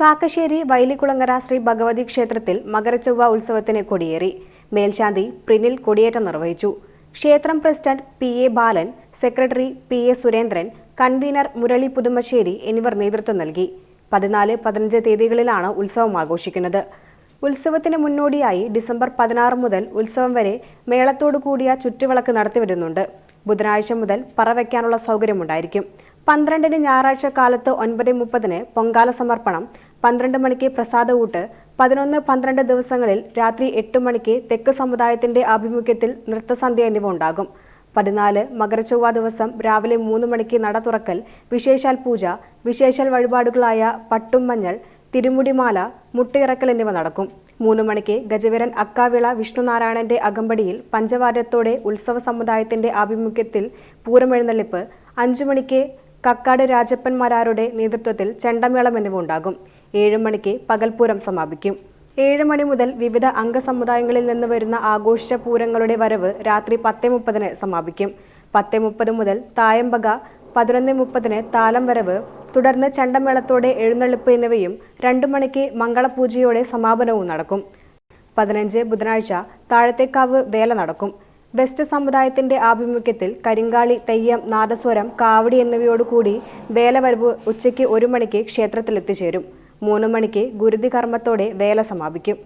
കാക്കശ്ശേരി വൈലിക്കുളങ്ങര ശ്രീ ഭഗവതി ക്ഷേത്രത്തിൽ മകരച്ചൊവ്വ ഉത്സവത്തിന് കൊടിയേറി. മേൽശാന്തി പ്രിനിൽ കൊടിയേറ്റം നിർവഹിച്ചു. ക്ഷേത്രം president P A Balan secretary P A Surendran convener Murali Puthumassery എന്നിവർ നേതൃത്വം നൽകി. പതിനാല് പതിനഞ്ച് തീയതികളിലാണ് ഉത്സവം ആഘോഷിക്കുന്നത്. ഉത്സവത്തിന് മുന്നോടിയായി ഡിസംബർ പതിനാറ് മുതൽ ഉത്സവം വരെ മേളത്തോടു കൂടിയ ചുറ്റുവിളക്ക് നടത്തിവരുന്നുണ്ട്. ബുധനാഴ്ച മുതൽ പറവയ്ക്കാനുള്ള സൗകര്യമുണ്ടായിരിക്കും. പന്ത്രണ്ടിന് ഞായറാഴ്ച കാലത്ത് ഒൻപത് മുപ്പതിന് പൊങ്കാല സമർപ്പണം പന്ത്രണ്ട് മണിക്ക് പ്രസാദകൂട്ട് പതിനൊന്ന് പന്ത്രണ്ട് ദിവസങ്ങളിൽ രാത്രി എട്ട് മണിക്ക് തെക്ക് സമുദായത്തിന്റെ ആഭിമുഖ്യത്തിൽ നൃത്തസന്ധ്യ എന്നിവ ഉണ്ടാകും. പതിനാല് മകരചൊവ്വ ദിവസം രാവിലെ മൂന്ന് മണിക്ക് നട തുറക്കൽ വിശേഷാൽ പൂജ വിശേഷാൽ വഴിപാടുകളായ പട്ടും മഞ്ഞൾ തിരുമുടിമാല മുട്ടയിറക്കൽ എന്നിവ നടക്കും. മൂന്ന് മണിക്ക് ഗജവീരൻ അക്കാവിള വിഷ്ണുനാരായണന്റെ അകമ്പടിയിൽ പഞ്ചവാദ്യത്തോടെ ഉത്സവ സമുദായത്തിന്റെ ആഭിമുഖ്യത്തിൽ പൂരമെഴുന്നള്ളിപ്പ് അഞ്ചു മണിക്ക് കക്കാട് രാജപ്പൻമാരാരുടെ നേതൃത്വത്തിൽ ചെണ്ടമേളം എന്നിവ ഉണ്ടാകും ഏഴ് മണിക്ക് പകൽപൂരം സമാപിക്കും. ഏഴ് മണി മുതൽ വിവിധ അംഗസമുദായങ്ങളിൽ നിന്ന് വരുന്ന ആഘോഷ പൂരങ്ങളുടെ വരവ് രാത്രി പത്തേ മുപ്പതിന് സമാപിക്കും. പത്തേ മുപ്പത് മുതൽ തായമ്പക പതിനൊന്ന് മുപ്പതിന് താലം വരവ് തുടർന്ന് ചെണ്ടമേളത്തോടെ എഴുന്നള്ളിപ്പ് എന്നിവയും രണ്ടു മണിക്ക് മംഗളപൂജയോടെ സമാപനവും നടക്കും. പതിനഞ്ച് ബുധനാഴ്ച താഴത്തേക്കാവ് വേല നടക്കും. വെസ്റ്റ് സമുദായത്തിന്റെ ആഭിമുഖ്യത്തിൽ കരിങ്കാളി തെയ്യം നാദസ്വരം കാവടി എന്നിവയോടുകൂടി വേലവരവ് ഉച്ചയ്ക്ക് ഒരു മണിക്ക് ക്ഷേത്രത്തിലെത്തിച്ചേരും. മൂന്ന് മണിക്ക് ഗുരുതി കർമ്മത്തോടെ വേല സമാപിക്കും.